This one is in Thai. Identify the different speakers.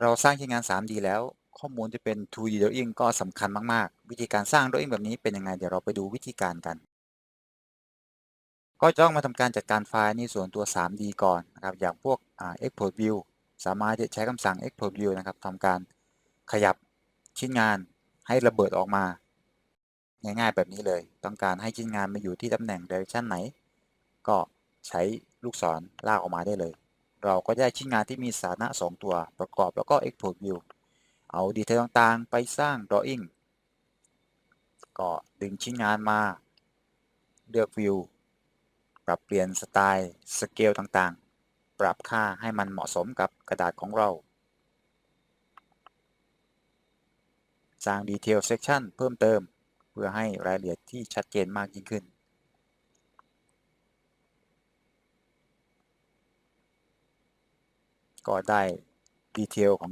Speaker 1: เราสร้างชิ้นงาน 3D แล้ว ข้อมูลจะเป็น 2D drawing ก็สำคัญมาก ๆ วิธีการสร้าง drawing แบบนี้เป็นยังไง เดี๋ยวเราไปดูวิธีการกัน ก็จะต้องมาทำการจัดการไฟล์ในส่วนตัว 3D ก่อนนะครับ อย่างพวก export view สามารถจะใช้คำสั่ง export view นะครับทำการขยับชิ้นงานให้ระเบิดออกมา ง่ายๆแบบนี้เลย ต้องการให้ชิ้นงานมาอยู่ที่ตำแหน่ง direction ไหน ก็ใช้ลูกศรลากออกมาได้เลย เราก็ได้ชิ้นงานที่มีสถานะ 2 ตัวประกอบแล้วก็ export view เอาดีเทลต่างๆ ไปสร้าง drawing ก็ดึงชิ้นงานมา เลือก view ปรับเปลี่ยนสไตล์สเกลต่างๆ ปรับค่าให้มันเหมาะสมกับกระดาษของเรา สร้าง Detail Section เพิ่มเติม เพื่อให้รายละเอียดที่ชัดเจนมากยิ่งขึ้น ก็ได้ดีเทลของ